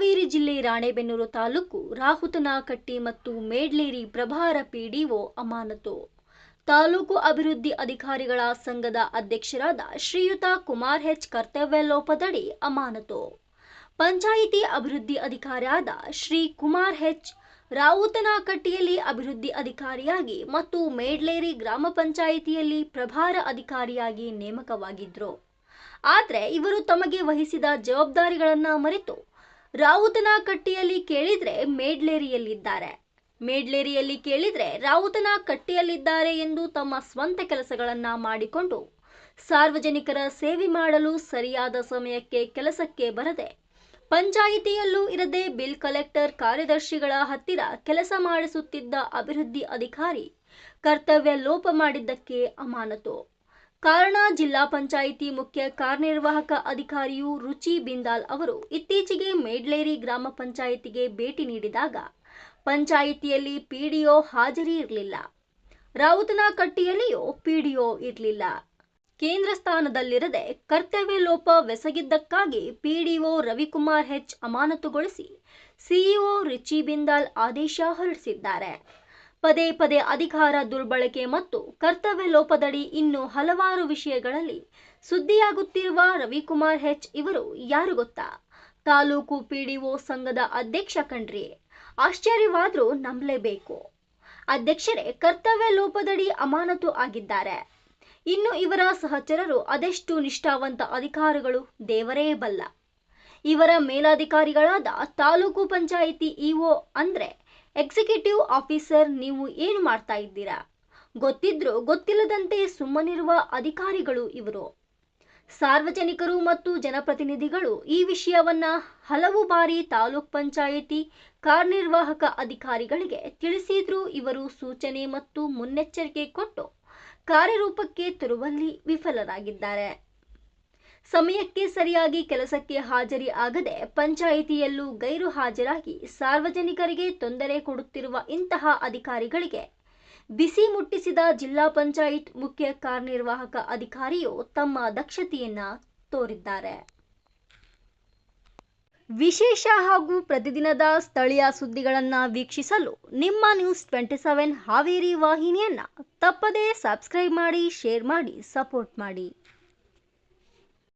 ಜಿಲ್ಲೆ ರಾಣೆಬೆನ್ನೂರು ತಾಲೂಕು ರಾಹುತನಕಟ್ಟಿ ಮತ್ತು ಮೇಡ್ಲೇರಿ ಪ್ರಭಾರ ಪಿಡಿಒ ಅಮಾನತು. ತಾಲೂಕು ಅಭಿವೃದ್ಧಿ ಅಧಿಕಾರಿಗಳ ಸಂಘದ ಅಧ್ಯಕ್ಷರಾದ ಶ್ರೀಯುತ ಕುಮಾರ್ ಹೆಚ್ ಕರ್ತವ್ಯ ಲೋಪದಡಿ ಅಮಾನತು. ಪಂಚಾಯಿತಿ ಅಭಿವೃದ್ಧಿ ಅಧಿಕಾರಿಯಾದ ಶ್ರೀ ಕುಮಾರ್ ಹೆಚ್ ರಾವುತನಕಟ್ಟಿಯಲ್ಲಿ ಅಭಿವೃದ್ಧಿ ಅಧಿಕಾರಿಯಾಗಿ ಮತ್ತು ಮೇಡ್ಲೇರಿ ಗ್ರಾಮ ಪಂಚಾಯಿತಿಯಲ್ಲಿ ಪ್ರಭಾರ ಅಧಿಕಾರಿಯಾಗಿ ನೇಮಕವಾಗಿದ್ರು. ಆದರೆ ಇವರು ತಮಗೆ ವಹಿಸಿದ ಜವಾಬ್ದಾರಿಗಳನ್ನ ಮರೆತು ರಾವುತನಕಟ್ಟಿಯಲ್ಲಿ ಕೇಳಿದ್ರೆ ಮೇಡ್ಲೇರಿಯಲ್ಲಿದ್ದಾರೆ. ಮೇಡ್ಲೇರಿಯಲ್ಲಿ ಕೇಳಿದ್ರೆ ರಾವುತನಕಟ್ಟಿಯಲ್ಲಿದ್ದಾರೆ ಎಂದು ತಮ್ಮ ಸ್ವಂತ ಕೆಲಸಗಳನ್ನ ಮಾಡಿಕೊಂಡು ಸಾರ್ವಜನಿಕರ ಸೇವೆ ಮಾಡಲು ಸರಿಯಾದ ಸಮಯಕ್ಕೆ ಕೆಲಸಕ್ಕೆ ಬರದೆ ಪಂಚಾಯಿತಿಯಲ್ಲೂ ಇರದೆ ಬಿಲ್ ಕಲೆಕ್ಟರ್ ಕಾರ್ಯದರ್ಶಿಗಳ ಹತ್ತಿರ ಕೆಲಸ ಮಾಡಿಸುತ್ತಿದ್ದ ಅಭಿವೃದ್ಧಿ ಅಧಿಕಾರಿ ಕರ್ತವ್ಯ ಲೋಪ ಮಾಡಿದ್ದಕ್ಕೆ ಅಮಾನತು. ಕಾರಣ ಜಿಲ್ಲಾ ಪಂಚಾಯಿತಿ ಮುಖ್ಯ ಕಾರ್ಯನಿರ್ವಾಹಕ ಅಧಿಕಾರಿಯು ರುಚಿ ಬಿಂದಾಲ್ ಅವರು ಇತ್ತೀಚೆಗೆ ಮೇಡ್ಲೇರಿ ಗ್ರಾಮ ಪಂಚಾಯಿತಿಗೆ ಭೇಟಿ ನೀಡಿದಾಗ ಪಂಚಾಯಿತಿಯಲ್ಲಿ ಪಿಡಿಒ ಹಾಜರಿ ಇರಲಿಲ್ಲ. ರಾವುತನಕಟ್ಟಿಯಲ್ಲಿಯೂ ಪಿಡಿಒ ಇರಲಿಲ್ಲ. ಕೇಂದ್ರ ಸ್ಥಾನದಲ್ಲಿರದೆ ಕರ್ತವ್ಯ ಲೋಪ ಲೋಪವೆಸಗಿದ್ದಕ್ಕಾಗಿ ಪಿಡಿಒ ರವಿಕುಮಾರ್ ಹೆಚ್ ಅಮಾನತುಗೊಳಿಸಿ ಸಿಇಒ ರಿಚಿ ಬಿಂದಾಲ್ ಆದೇಶ ಹೊರಡಿಸಿದ್ದಾರೆ. ಪದೇ ಪದೇ ಅಧಿಕಾರ, ದುರ್ಬಳಕೆ ಮತ್ತು ಕರ್ತವ್ಯ ಲೋಪದಡಿ ಇನ್ನು ಹಲವಾರು ವಿಷಯಗಳಲ್ಲಿ ಸುದ್ದಿಯಾಗುತ್ತಿರುವ ರವಿಕುಮಾರ್ ಹೆಚ್ ಇವರು ಯಾರು ಗೊತ್ತಾ? ತಾಲೂಕು ಪಿಡಿಒ ಸಂಘದ ಅಧ್ಯಕ್ಷ ಕಣ್ರಿ, ಆಶ್ಚರ್ಯವಾದರೂ ನಂಬಲೇಬೇಕು. ಅಧ್ಯಕ್ಷರೇ, ಕರ್ತವ್ಯ ಲೋಪದಡಿ ಅಮಾನತು ಆಗಿದ್ದಾರೆ. ಇನ್ನು ಇವರ ಸಹಚರರು ಅದೆಷ್ಟು ನಿಷ್ಠಾವಂತ ಅಧಿಕಾರಿಗಳು? ದೇವರೇ ಬಲ್ಲ. ಇವರ ಮೇಲಾಧಿಕಾರಿಗಳಾದ ತಾಲೂಕು ಪಂಚಾಯಿತಿ ಇಒ ಅಂದ್ರೆ ಎಕ್ಸಿಕ್ಯೂಟಿವ್ ಆಫೀಸರ್ ನೀವು ಏನು ಮಾಡ್ತಾ ಇದ್ದೀರಾ? ಗೊತ್ತಿದ್ರೂ ಗೊತ್ತಿಲ್ಲದಂತೆ ಸುಮ್ಮನಿರುವ ಅಧಿಕಾರಿಗಳು ಇವರು. ಸಾರ್ವಜನಿಕರು ಮತ್ತು ಜನಪ್ರತಿನಿಧಿಗಳು ಈ ವಿಷಯವನ್ನ ಹಲವು ಬಾರಿ ತಾಲೂಕ್ ಪಂಚಾಯಿತಿ ಕಾರ್ಯನಿರ್ವಾಹಕ ಅಧಿಕಾರಿಗಳಿಗೆ ತಿಳಿಸಿದ್ರೂ ಇವರು ಸೂಚನೆ ಮತ್ತು ಮುನ್ನೆಚ್ಚರಿಕೆ ಕೊಟ್ಟು ಕಾರ್ಯರೂಪಕ್ಕೆ ತರುವಲ್ಲಿ ವಿಫಲರಾಗಿದ್ದಾರೆ. ಸಮಯಕ್ಕೆ ಸರಿಯಾಗಿ ಕೆಲಸಕ್ಕೆ ಹಾಜರಿ ಆಗದೆ ಪಂಚಾಯಿತಿಯಲ್ಲೂ ಗೈರು ಹಾಜರಾಗಿ ಸಾರ್ವಜನಿಕರಿಗೆ ತೊಂದರೆ ಕೊಡುತ್ತಿರುವ ಇಂತಹ ಅಧಿಕಾರಿಗಳಿಗೆ ಬಿಸಿ ಮುಟ್ಟಿಸಿದ ಜಿಲ್ಲಾ ಪಂಚಾಯತ್ ಮುಖ್ಯ ಕಾರ್ಯನಿರ್ವಾಹಕ ಅಧಿಕಾರಿಯು ತಮ್ಮ ದಕ್ಷತೆಯನ್ನ ತೋರಿದ್ದಾರೆ. ವಿಶೇಷ ಹಾಗೂ ಪ್ರತಿದಿನದ ಸ್ಥಳೀಯ ಸುದ್ದಿಗಳನ್ನು ವೀಕ್ಷಿಸಲು ನಿಮ್ಮ ನ್ಯೂಸ್ ಟ್ವೆಂಟಿ ಸೆವೆನ್ ಹಾವೇರಿ ವಾಹಿನಿಯನ್ನ ತಪ್ಪದೇ ಸಬ್ಸ್ಕ್ರೈಬ್ ಮಾಡಿ, ಶೇರ್ ಮಾಡಿ, ಸಪೋರ್ಟ್ ಮಾಡಿ.